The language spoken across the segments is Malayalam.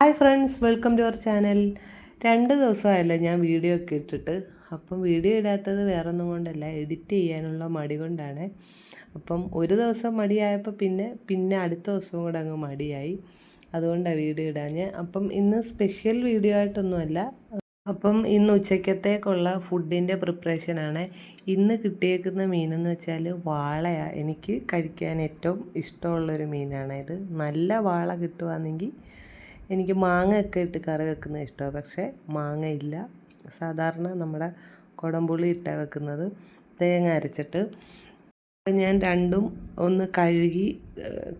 Hi friends welcome to our channel. രണ്ട് ദിവസമായല്ലോ ഞാൻ വീഡിയോ ഒക്കെ ഇട്ടിട്ട്. അപ്പം വീഡിയോ ഇടാത്തത് വേറെ ഒന്നും കൊണ്ടല്ല എഡിറ്റ് ചെയ്യാനുള്ള മടി കൊണ്ടാണ്. അപ്പം ഒരു ദിവസം മടിയായപ്പോൾ പിന്നെ പിന്നെ അടുത്ത ദിവസവും കൂടെ അങ്ങ് മടിയായി. അതുകൊണ്ടാണ് വീഡിയോ ഇടാഞ്ഞ്. അപ്പം ഇന്ന് സ്പെഷ്യൽ വീഡിയോ ആയിട്ടൊന്നുമല്ല. അപ്പം ഇന്ന് ഉച്ചക്കത്തേക്കുള്ള ഫുഡിന്റെ പ്രിപ്പറേഷനാണ്. ഇന്ന് കിട്ടിയേക്കുന്ന മീനെന്ന് വെച്ചാൽ വാളയാണ് എനിക്ക് കഴിക്കാൻ ഏറ്റവും ഇഷ്ടമുള്ളൊരു മീനാണ് ഇത്. നല്ല വാള കിട്ടുകയാണെങ്കിൽ എനിക്ക് മാങ്ങയൊക്കെ ഇട്ട് കറി വെക്കുന്നത് ഇഷ്ടമാണ്. പക്ഷേ മാങ്ങ ഇല്ല സാധാരണ നമ്മുടെ കുടംപുളി ഇട്ട വെക്കുന്നത് തേങ്ങ അരച്ചിട്ട്. ഞാൻ രണ്ടും ഒന്ന് കഴുകി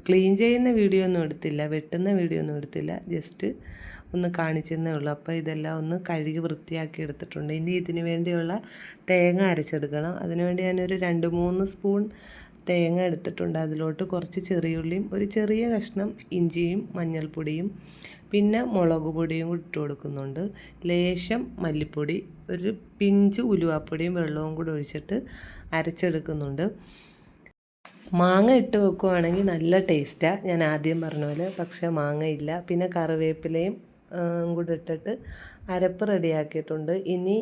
ക്ലീൻ ചെയ്യുന്ന വീഡിയോ ഒന്നും എടുത്തില്ല. വെട്ടുന്ന വീഡിയോ ഒന്നും എടുത്തില്ല. ജസ്റ്റ് ഒന്ന് കാണിച്ചെന്നേ ഉള്ളൂ. അപ്പോൾ ഇതെല്ലാം ഒന്ന് കഴുകി വൃത്തിയാക്കി എടുത്തിട്ടുണ്ട്. ഇനി ഇതിന് വേണ്ടിയുള്ള തേങ്ങ അരച്ചെടുക്കണം. അതിനുവേണ്ടി ഞാനൊരു രണ്ട് മൂന്ന് സ്പൂൺ തേങ്ങ എടുത്തിട്ടുണ്ട്. അതിലോട്ട് കുറച്ച് ചെറിയുള്ളിയും ഒരു ചെറിയ കഷ്ണം ഇഞ്ചിയും മഞ്ഞൾപ്പൊടിയും പിന്നെ മുളക് പൊടിയും ഇട്ട് കൊടുക്കുന്നുണ്ട്. ലേശം മല്ലിപ്പൊടി ഒരു പിഞ്ച് ഉലുവാപ്പൊടിയും വെള്ളവും കൂടി ഒഴിച്ചിട്ട് അരച്ചെടുക്കുന്നുണ്ട്. മാങ്ങ ഇട്ട് വെക്കുവാണെങ്കിൽ നല്ല ടേസ്റ്റാണ് ഞാൻ ആദ്യം പറഞ്ഞ പോലെ പക്ഷേ മാങ്ങ ഇല്ല. പിന്നെ കറിവേപ്പിലയും കൂടി ഇട്ടിട്ട് അരപ്പ് റെഡിയാക്കിയിട്ടുണ്ട്. ഇനി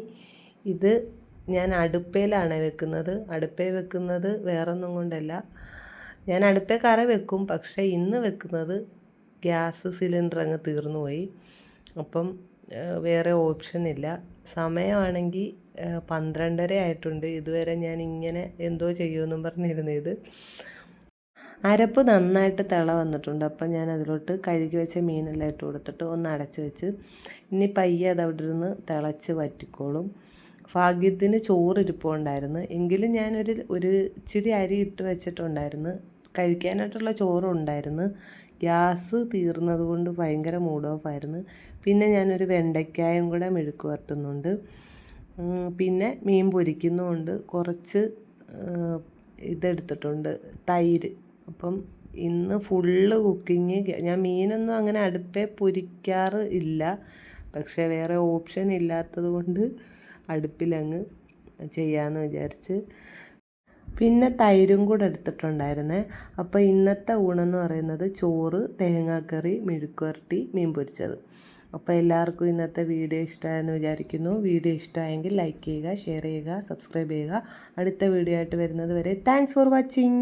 ഇത് ഞാൻ അടുപ്പയിലാണ് വെക്കുന്നത്. അടുപ്പേ വെക്കുന്നത് വേറൊന്നും കൊണ്ടല്ല. ഞാൻ അടുപ്പേ കറി വെക്കും. പക്ഷേ ഇന്ന് വെക്കുന്നത് ഗ്യാസ് സിലിണ്ടർ അങ്ങ് തീർന്നു പോയി. അപ്പം വേറെ ഓപ്ഷൻ ഇല്ല. സമയമാണെങ്കിൽ പന്ത്രണ്ടര ആയിട്ടുണ്ട്. ഇതുവരെ ഞാൻ ഇങ്ങനെ എന്തോ ചെയ്യുമെന്നും പറഞ്ഞിരുന്നു ഇത്. അരപ്പ് നന്നായിട്ട് തിള വന്നിട്ടുണ്ട്. അപ്പം ഞാൻ അതിലോട്ട് കഴുകി വെച്ച മീനെല്ലാം ഇട്ട് കൊടുത്തിട്ട് ഒന്ന് അടച്ചു വെച്ച് ഇനി പയ്യെ അത് അവിടെ ഇരുന്ന് തിളച്ച് വറ്റിക്കോളും. ഭാഗ്യത്തിന് ചോറ് ഇരിപ്പുണ്ടായിരുന്നു എങ്കിലും ഞാനൊരു ഒരു ഇച്ചിരി അരി ഇട്ട് വെച്ചിട്ടുണ്ടായിരുന്നു. കഴിക്കാനായിട്ടുള്ള ചോറും ഉണ്ടായിരുന്നു ഗ്യാസ് തീർന്നത് കൊണ്ട് ഭയങ്കര മൂഡ് ഓഫ് ആയിരുന്നു. പിന്നെ ഞാനൊരു വെണ്ടയ്ക്കായും കൂടെ മെഴുക്ക് വരട്ടുന്നുണ്ട്. പിന്നെ മീൻ പൊരിക്കുന്നുമുണ്ട് കുറച്ച് ഇതെടുത്തിട്ടുണ്ട്. തൈര്. അപ്പം ഇന്ന് ഫുള്ള് കുക്കിങ് ഞാൻ മീനൊന്നും അങ്ങനെ അടുപ്പേ പൊരിക്കാറ് ഇല്ല. പക്ഷേ വേറെ ഓപ്ഷൻ ഇല്ലാത്തത് കൊണ്ട് അടുപ്പിലങ്ങ് ചെയ്യാമെന്ന് വിചാരിച്ച്. പിന്നെ തൈരും കൂടെ എടുത്തിട്ടുണ്ടായിരുന്നേ. അപ്പോൾ ഇന്നത്തെ ഊണെന്ന് പറയുന്നത് ചോറ് തേങ്ങാക്കറി മെഴുക്കുവരട്ടി മീൻ പൊരിച്ചത്. അപ്പോൾ എല്ലാവർക്കും ഇന്നത്തെ വീഡിയോ ഇഷ്ടമായെന്ന് വിചാരിക്കുന്നു. വീഡിയോ ഇഷ്ടമായെങ്കിൽ ലൈക്ക് ചെയ്യുക ഷെയർ ചെയ്യുക സബ്സ്ക്രൈബ് ചെയ്യുക. അടുത്ത വീഡിയോ ആയിട്ട് വരുന്നത് വരെ താങ്ക്സ് ഫോർ വാച്ചിങ്